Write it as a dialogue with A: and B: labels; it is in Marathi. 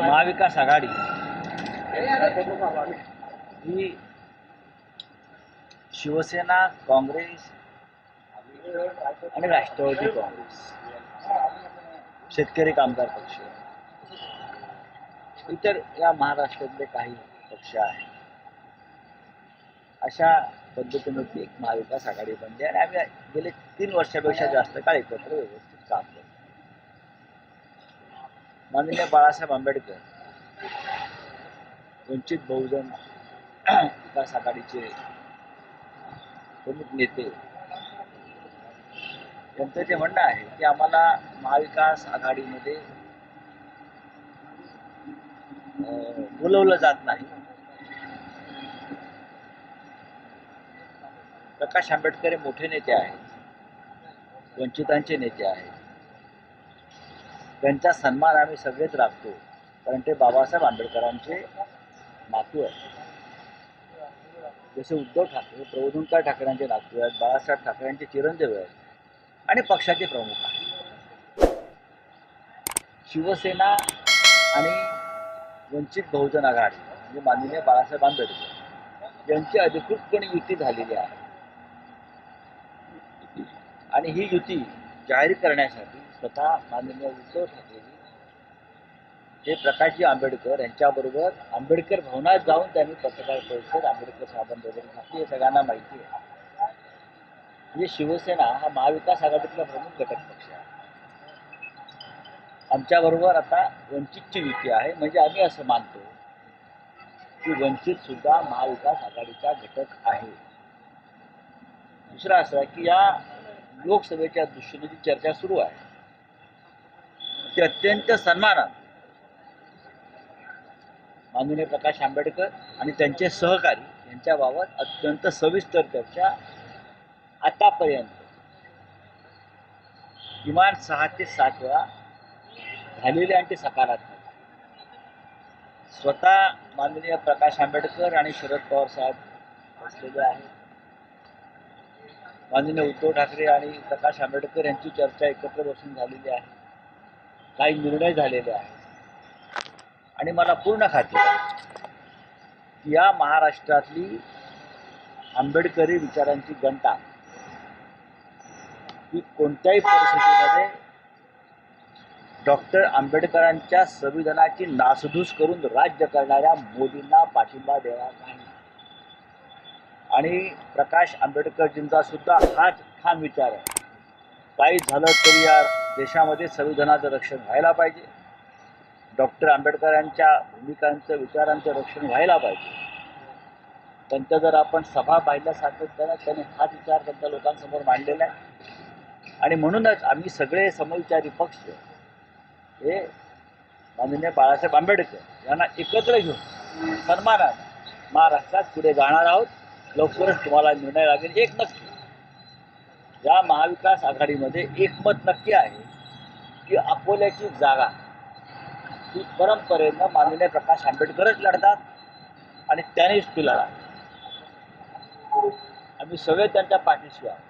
A: महाविकास आघाडी. ही शिवसेना काँग्रेस आणि राष्ट्रवादी काँग्रेस. शेतकरी कामगार पक्ष. इतर या महाराष्ट्रातले काही पक्ष आहेत. अशा पद्धतीने ती एक महाविकास आघाडी बनली आणि आम्ही गेले तीन वर्षापेक्षा जास्त काळ एकत्र व्यवस्थित काम करतो. माननीय बाळासाहेब आंबेडकर वंचित बहुजन विकास आघाडीचे प्रमुख नेते यांचं जे म्हणणं आहे की आम्हाला महाविकास आघाडीमध्ये बोलवलं जात नाही. प्रकाश आंबेडकर हे मोठे नेते आहेत वंचितांचे नेते आहेत. त्यांचा सन्मान आम्ही सगळेच राखतो कारण ते बाबासाहेब आंबेडकरांचे नातू आहेत. जसे उद्धव ठाकरे प्रबोधनकार ठाकरेंचे नातू आहेत बाळासाहेब ठाकरेंचे चिरंजीव आहेत आणि पक्षाचे प्रमुख आहेत. शिवसेना आणि वंचित बहुजन आघाडी म्हणजे माननीय बाळासाहेब आंबेडकर यांची अधिकृतपणे युती झालेली आहे. आणि ही युती जाहीर करण्यासाठी स्वतः माननीय उद्धव ठाकरे हे प्रकाशजी आंबेडकर यांच्याबरोबर आंबेडकर भवनात जाऊन त्यांनी पत्रकार परिषद आंबेडकर साहेबांबरोबर घातली. हे सगळ्यांना माहिती आहे. म्हणजे शिवसेना हा महाविकास आघाडीतला प्रमुख घटक पक्ष आहे. आमच्याबरोबर आता वंचितची युती आहे. म्हणजे आम्ही असं मानतो की वंचित सुद्धा महाविकास आघाडीचा घटक आहे. दुसरं असं आहे की या लोकसभेच्या दृष्टीने जी चर्चा सुरू आहे. ती अत्यंत सन्मानात माननीय प्रकाश आंबेडकर आणि त्यांचे सहकारी यांच्याबाबत अत्यंत सविस्तर चर्चा आतापर्यंत किमान सहा ते सात वेळा झालेली आणि ती सकारात्मक स्वतः माननीय प्रकाश आंबेडकर आणि शरद पवार साहेब बसलेले आहेत. माननीय उद्धव ठाकरे आणि प्रकाश आंबेडकर यांची चर्चा एकत्र बसून झालेली आहे. काही निर्णय झालेले आहेत. आणि मला पूर्ण खात्री की या महाराष्ट्रातली आंबेडकरी विचारांची घंटा ही कोणत्याही परिस्थितीमध्ये डॉक्टर आंबेडकरांच्या संविधानाची नासधूस करून राज्य करणाऱ्या मोदींना पाठिंबा देणार नाही. आणि प्रकाश आंबेडकरजींचा सुद्धा हाच ठाम विचार आहे. काही झालं तरी या देशामध्ये संविधानाचं रक्षण व्हायला पाहिजे. डॉक्टर आंबेडकरांच्या भूमिकांचं विचारांचं रक्षण व्हायला पाहिजे. त्यांच्या जर आपण सभा पाहिल्या सातत्यानं त्यांनी हाच विचार त्यांच्या लोकांसमोर मांडलेला आहे. आणि म्हणूनच आम्ही सगळे समविचारी पक्ष हे माननीय बाळासाहेब आंबेडकर यांना एकत्र घेऊन सन्मानाने महाराष्ट्रात पुढे जाणार आहोत. लवकरच तुम्हाला निर्णय लागेल एक नक्की. या महाविकास आघाडीमध्ये एकमत नक्की आहे की अकोल्याची जागा ही परंपरेनं माननीय प्रकाश आंबेडकरच लढतात आणि त्यानेच ती लढा आम्ही सगळे त्यांच्या पाठीशी आहोत.